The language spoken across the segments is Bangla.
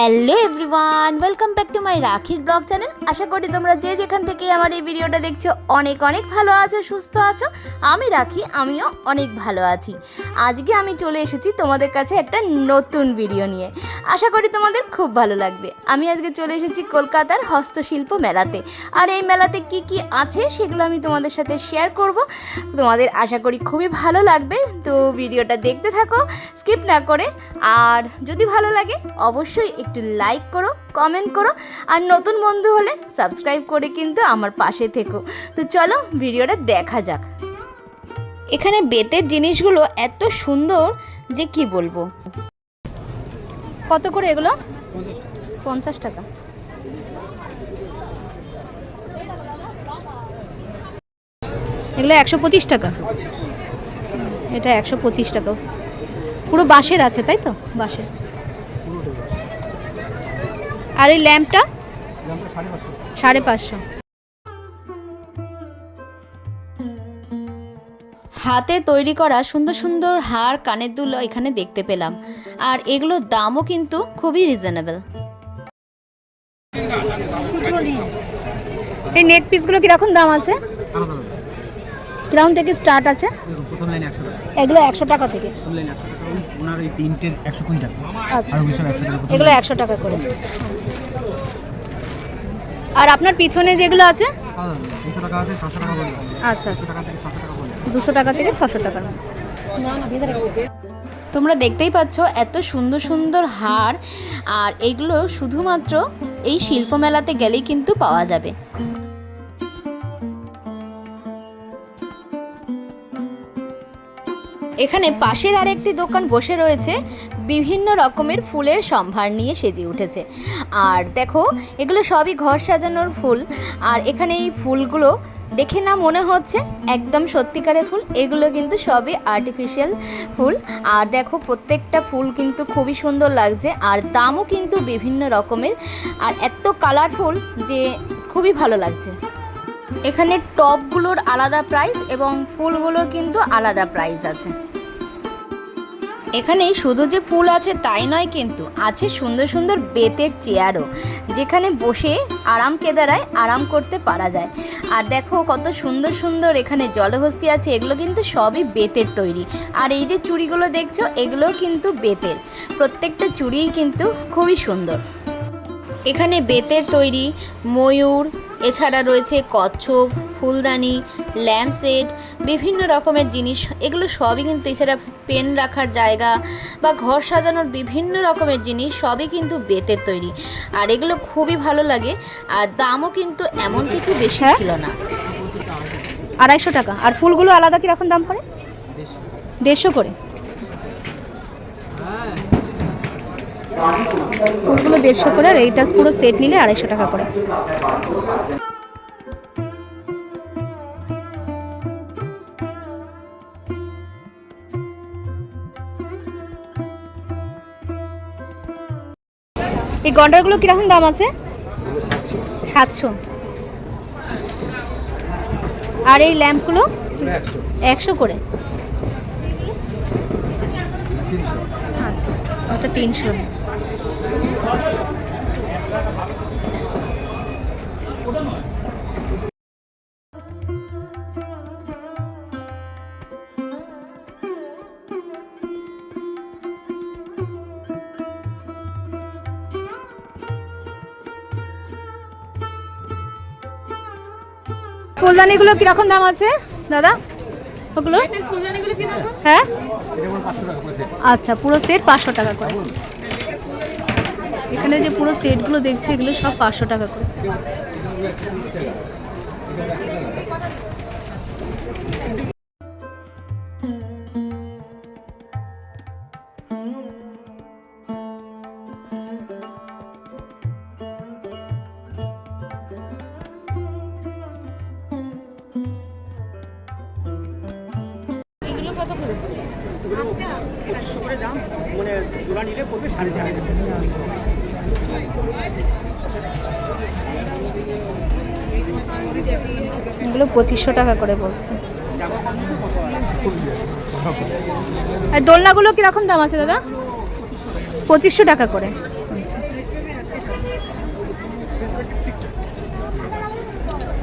Hello everyone, welcome back to my রাখির ব্লগ চ্যানেল। আশা করি তোমরা যে যেখান থেকে আমার এই ভিডিওটা দেখছ, অনেক অনেক ভালো আছো, সুস্থ আছো। আমি রাখি, আমিও অনেক ভালো আছি। আজকে আমি চলে এসেছি তোমাদের কাছে একটা নতুন ভিডিও নিয়ে। আশা করি তোমাদের খুব ভালো লাগবে। আমি আজকে চলে এসেছি কলকাতার হস্তশিল্প মেলাতে। আর এই মেলাতে কি কি আছে সেগুলো আমি তোমাদের সাথে শেয়ার করব। তোমাদের আশা করি খুবই ভালো লাগবে। তো ভিডিওটা দেখতে থাকো স্কিপ না করে। আর যদি ভালো লাগে, অবশ্যই একটু লাইক করো কমেন্ট করো, আর নতুন বন্ধু হলে সাবস্ক্রাইব করে কিন্তু আমার পাশে থেকো। তো চলো ভিডিওটা দেখা যাক। এখানে বেতের জিনিসগুলো এত সুন্দর যে কি বলব? কত করে এগুলো? পঞ্চাশ টাকা। এগুলো একশো পঁচিশ টাকা। এটা একশো পঁচিশ টাকা। পুরো বাঁশের আছে, তাই তো? বাঁশের। আর এই ল্যাম্পটা? সাড়ে পাঁচশো। হাতে তৈরি করা সুন্দর সুন্দর হার কানের দুল এখানে দেখতে পেলাম। আর এগুলোর দামও কিন্তু খুবই রিজনেবল এই নেক পিসগুলো কীরকম দাম আছে? কীরকম থেকে স্টার্ট আছে? এগুলো একশো টাকা থেকে। প্রথম লাইনে একশো টাকা উইথ ওনার এই তিনটের একশো কুড়ি টাকা। আচ্ছা। আর ওইসব একশো টাকা এগুলো একশো টাকা করে। আর আপনার পিছনে যেগুলো আছে? আলাদা আলাদা। দুশো টাকা আছে ছশো টাকা বলে আচ্ছা দুশো আচ্ছা টাকা থেকে ছশো টাকা দুশো টাকা থেকে ছশো টাকার তোমরা দেখতেই পাচ্ছ এত সুন্দর সুন্দর হার। আর এগুলো শুধুমাত্র এই শিল্প মেলাতে গেলেই কিন্তু পাওয়া যাবে। এখানে পাশের আরেকটি দোকান বসে রয়েছে। বিভিন্ন রকমের ফুলের সম্ভার নিয়ে সেজে উঠেছে। আর দেখো, এগুলো সবই ঘর সাজানোর ফুল। আর এখানে এই ফুলগুলো দেখে না মনে হচ্ছে একদম সত্যিকারের ফুল। এগুলো কিন্তু সবই আর্টিফিশিয়াল ফুল। আর দেখো, প্রত্যেকটা ফুল কিন্তু খুবই সুন্দর লাগছে। আর দামও কিন্তু বিভিন্ন রকমের। আর এত কালারফুল যে খুবই ভালো লাগছে। এখানে টপগুলোর আলাদা প্রাইস এবং ফুলগুলোর কিন্তু আলাদা প্রাইস আছে। এখানে শুধু যে ফুল আছে তাই নয় কিন্তু আছে সুন্দর সুন্দর বেতের চেয়ারও, যেখানে বসে আরাম কেদারায় আরাম করতে পারা যায়। আর দেখো কত সুন্দর সুন্দর এখানে জলহস্তি আছে, এগুলো কিন্তু সবই বেতের তৈরি। আর এই যে চুড়িগুলো দেখছ, এগুলোও কিন্তু বেতের। প্রত্যেকটা চুড়িই কিন্তু খুবই সুন্দর। এখানে বেতের তৈরি, ময়ূর, এছাড়া রয়েছে কচ্ছপ, ফুলদানি ল্যাম্প সেট বিভিন্ন রকমের জিনিস এগুলো সবই কিন্তু এছাড়া পেন রাখার জায়গা বা ঘর সাজানোর বিভিন্ন রকমের জিনিস সবই কিন্তু বেতের তৈরি। আর এগুলো খুবই ভালো লাগে আর দামও কিন্তু এমন কিছু বেশি ছিল না। আড়াইশো টাকা। আর ফুলগুলো আলাদা কীরকম দাম পড়ে? দেড়শো করে। ফুলগুলো দেড়শো করে আর এইটা পুরো সেট নিলে আড়াইশো টাকা করে। এই গন্ডারগুলো কীরকম দাম আছে? সাতশো। আর এই ল্যাম্পগুলো? একশো করে। আচ্ছা ওটা তিনশো। ফুলদানিগুলো কীরকম দাম আছে, দাদা? ওগুলো? হ্যাঁ? আচ্ছা পুরো সেট পাঁচশো টাকা করে। এখানে যে পুরো সেটগুলো দেখছে, এগুলো সব পাঁচশো টাকা করে। পঁচিশশো করে দাম। মানে জোড়া নিলে পড়বে সাড়ে চার টাকা। এগুলো পঁচিশশো টাকা করে বলছে। আর দোলনাগুলো কীরকম দাম আছে দাদা? পঁচিশশো টাকা করে।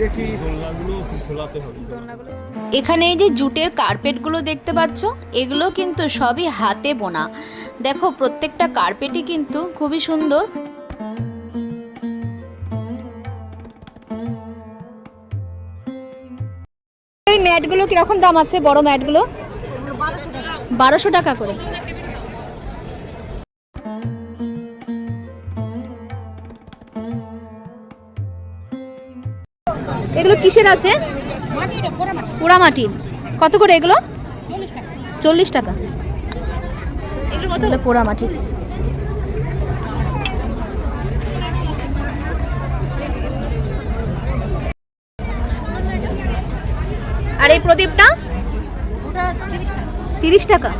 দেখি। এখানে এই যে জুটের কার্পেটগুলো দেখতে পাচ্ছ এগুলো কিন্তু সবই হাতে বোনা। দেখো প্রত্যেকটা কার্পেটই কিন্তু খুবই সুন্দর। এই ম্যাটগুলো কীরকম দাম আছে বড় ম্যাটগুলো? বারোশো টাকা করে। কিসের আছে? পোড়া মাটির কত করে এগুলো? চল্লিশ টাকা। এগুলো কত? পোড়া মাটির আর এই প্রদীপটা? তিরিশ টাকা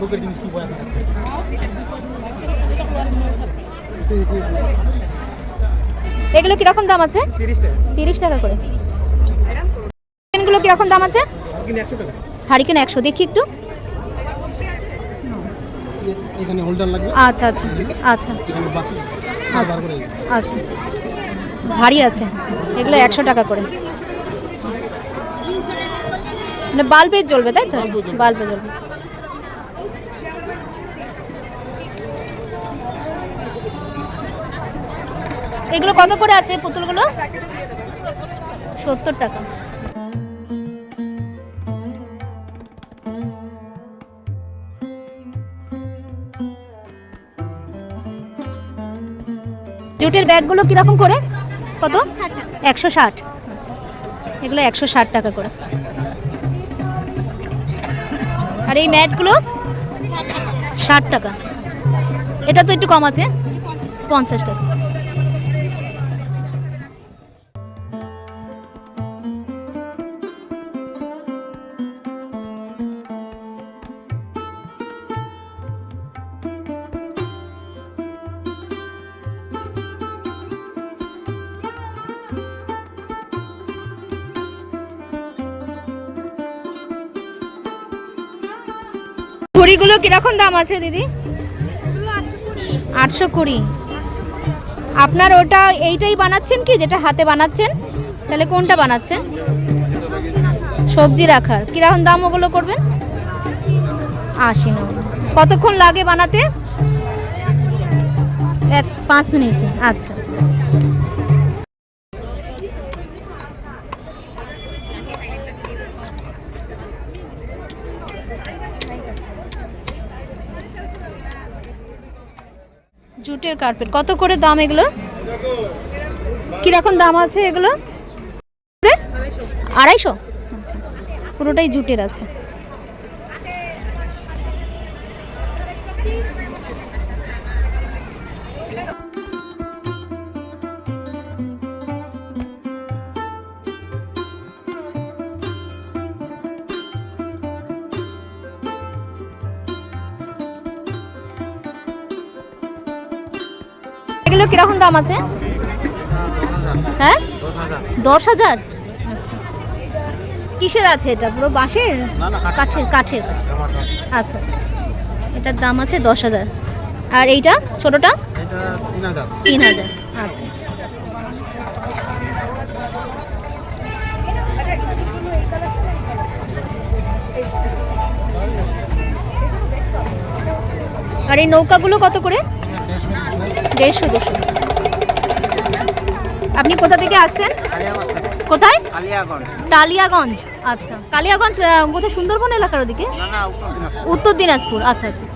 বুকের জিনিস কি বয়া এগুলো কীরকম দাম আছে? তিরিশ টাকা। করে। এগুলো কীরকম দাম আছে? হারিকেন একশো দেখি একটু। এখানে হোল্ডার লাগবে। আচ্ছা আচ্ছা আচ্ছা। আচ্ছা আচ্ছা। ভারী আছে। এগুলো একশো টাকা করে। মানে বাল্বে জ্বলবে তাই তো? বাল্বে জ্বলবে। এগুলো কত করে আছে পুতুলগুলো? সত্তর টাকা। জুটের ব্যাগগুলো কীরকম করে? কত? একশো ষাট। এগুলো একশো ষাট টাকা করে। আর এই ম্যাটগুলো? ষাট টাকা। এটা তো একটু কম আছে। পঞ্চাশ টাকা। ঘড়িগুলো কীরকম দাম আছে দিদি? আটশো কুড়ি। আপনার ওটা এইটাই বানাচ্ছেন কি, যেটা হাতে বানাচ্ছেন? তাহলে কোনটা বানাচ্ছেন? সবজি রাখার। কীরকম দাম ওগুলো করবেন? আশি নব্বই। কতক্ষণ লাগে বানাতে? এক পাঁচ মিনিট। আচ্ছা আচ্ছা। জুটের কার্পেট কত করে দাম এগুলো? কীরকম দাম আছে এগুলো? আড়াইশো? আচ্ছা। পুরোটাই জুটের আছে। এগুলো কীরকম দাম আছে? হ্যাঁ? দশ হাজার? আচ্ছা। কিসের আছে এটা? পুরো বাঁশের? কাঠের। কাঠের আচ্ছা আচ্ছা। এটার দাম আছে দশ হাজার। আর এইটা ছোটটা? তিন হাজার। আচ্ছা। আর এই নৌকাগুলো কত করে? দেড়শো দুশো। আপনি কোথা থেকে আসছেন? কোথায়? কালিয়াগঞ্জ। আচ্ছা। কালিয়াগঞ্জ কোথায়? সুন্দরবন এলাকার ওদিকে? উত্তর দিনাজপুর। আচ্ছা আচ্ছা।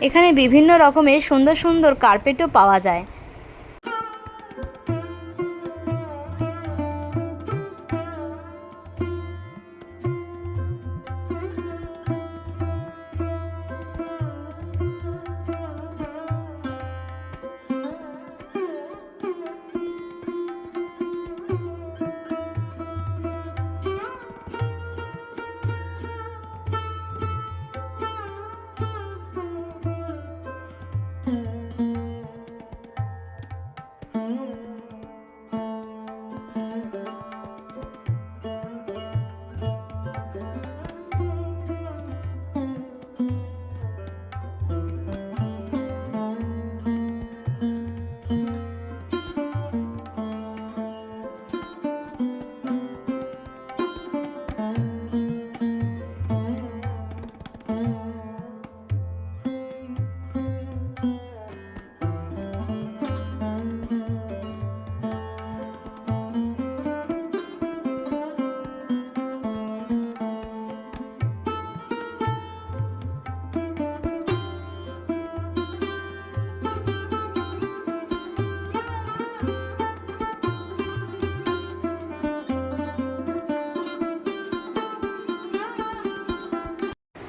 এখানে বিভিন্ন রকমের সুন্দর সুন্দর কার্পেটও পাওয়া যায়।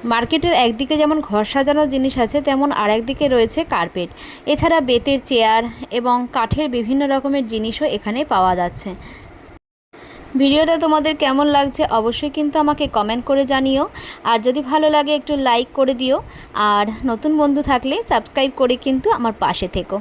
মার্কেটের একদিকে যেমন ঘর সাজানোর জিনিস আছে, তেমন আর একদিকে রয়েছে কার্পেট। এছাড়া বেতের চেয়ার এবং কাঠের বিভিন্ন রকমের জিনিসও এখানে পাওয়া যাচ্ছে। ভিডিওটা তোমাদের কেমন লাগছে অবশ্যই কিন্তু আমাকে কমেন্ট করে জানিও। আর যদি ভালো লাগে একটু লাইক করে দিও। আর নতুন বন্ধু থাকলে সাবস্ক্রাইব করে কিন্তু আমার পাশে থেকো।